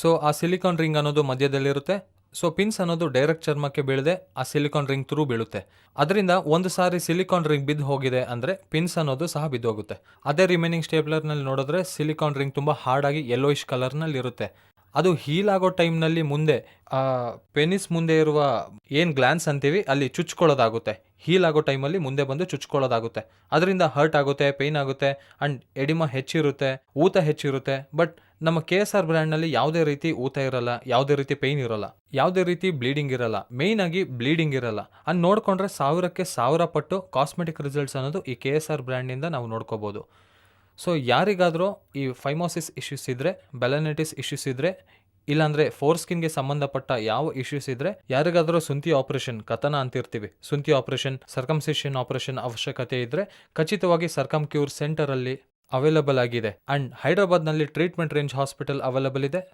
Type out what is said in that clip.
So ಆ silicon ring ಅನ್ನೋದು ಮಧ್ಯದಲ್ಲಿರುತ್ತೆ. ಸೊ ಪಿನ್ಸ್ ಅನ್ನೋದು ಡೈರೆಕ್ಟ್ ಚರ್ಮಕ್ಕೆ ಬೀಳದೆ ಆ ಸಿಲಿಕಾನ್ ರಿಂಗ್ ಥ್ರೂ ಬೀಳುತ್ತೆ. ಅದರಿಂದ ಒಂದು ಸಾರಿ ಸಿಲಿಕಾನ್ ರಿಂಗ್ ಬಿದ್ದು ಹೋಗಿದೆ ಅಂದರೆ ಪಿನ್ಸ್ ಅನ್ನೋದು ಸಹ ಬಿದ್ದು ಹೋಗುತ್ತೆ. ಅದೇ ರಿಮೈನಿಂಗ್ ಸ್ಟೇಪ್ಲರ್ನಲ್ಲಿ ನೋಡಿದ್ರೆ ಸಿಲಿಕಾನ್ ರಿಂಗ್ ತುಂಬ ಹಾರ್ಡಾಗಿ ಯೆಲ್ಲೋಯಿಶ್ ಕಲರ್ನಲ್ಲಿ ಇರುತ್ತೆ ಅದು ಹೀಲ್ ಆಗೋ ಟೈಮ್ನಲ್ಲಿ ಮುಂದೆ ಪೆನಿಸ್ ಮುಂದೆ ಇರುವ ಏನು ಗ್ಲ್ಯಾನ್ಸ್ ಅಂತೀವಿ, ಅಲ್ಲಿ ಚುಚ್ಕೊಳ್ಳೋದಾಗುತ್ತೆ. ಹೀಲ್ ಆಗೋ ಟೈಮಲ್ಲಿ ಮುಂದೆ ಬಂದು ಚುಚ್ಕೊಳ್ಳೋದಾಗುತ್ತೆ. ಅದರಿಂದ ಹರ್ಟ್ ಆಗುತ್ತೆ ಪೇಯ್ನ್ ಆಗುತ್ತೆ ಆ್ಯಂಡ್ ಎಡಿಮ ಹೆಚ್ಚಿರುತ್ತೆ, ಊತ ಹೆಚ್ಚಿರುತ್ತೆ. ಬಟ್ ನಮ್ಮ ಕೆ ಎಸ್ ಆರ್ ಬ್ರ್ಯಾಂಡ್ನಲ್ಲಿ ಯಾವುದೇ ರೀತಿ ಊತ ಇರಲ್ಲ, ಯಾವುದೇ ರೀತಿ ಪೇಯ್ನ್ ಇರಲ್ಲ, ಯಾವುದೇ ರೀತಿ ಬ್ಲೀಡಿಂಗ್ ಇರಲ್ಲ ಮೇಯ್ನ್ ಆಗಿ ಬ್ಲೀಡಿಂಗ್ ಇರಲ್ಲ. ಅದು ನೋಡಿಕೊಂಡ್ರೆ ಸಾವಿರಕ್ಕೆ ಸಾವಿರ ಪಟ್ಟು ಕಾಸ್ಮೆಟಿಕ್ ರಿಸಲ್ಟ್ಸ್ ಅನ್ನೋದು ಈ ಕೆ ಎಸ್ ಆರ್ ಬ್ರ್ಯಾಂಡಿಂದ ನಾವು ನೋಡ್ಕೋಬೋದು. ಸೊ ಯಾರಿಗಾದರೂ ಈ ಫೈಮೋಸಿಸ್ ಇಶ್ಯೂಸ್ ಇದ್ದರೆ ಬೆಲನೆಟಿಸ್ ಇಶ್ಯೂಸ್ ಇದ್ದರೆ ಇಲ್ಲಾಂದರೆ ಫೋರ್ ಸ್ಕಿನ್ಗೆ ಸಂಬಂಧಪಟ್ಟ ಯಾವ ಇಶ್ಯೂಸ್ ಇದ್ದರೆ ಯಾರಿಗಾದರೂ ಸುಂತಿ ಆಪರೇಷನ್ ಕಥನ ಅಂತಿರ್ತೀವಿ. ಸುಂತಿ ಆಪರೇಷನ್ ಸರ್ಕಮ್ಸೇಷನ್ ಆಪರೇಷನ್ ಅವಶ್ಯಕತೆ ಇದ್ದರೆ ಖಚಿತವಾಗಿ ಸರ್ಕಮ್ ಕ್ಯೂರ್ ಸೆಂಟರಲ್ಲಿ ಅವೈಲಬಲ್ ಆಗಿದೆ. ಅಂಡ್ ಹೈದರಾಬಾದ್ನಲ್ಲಿ ಟ್ರೀಟ್ಮೆಂಟ್ ರೇಂಜ್ ಹಾಸ್ಪಿಟಲ್ ಅವೈಲಬಲ್ ಇದೆ.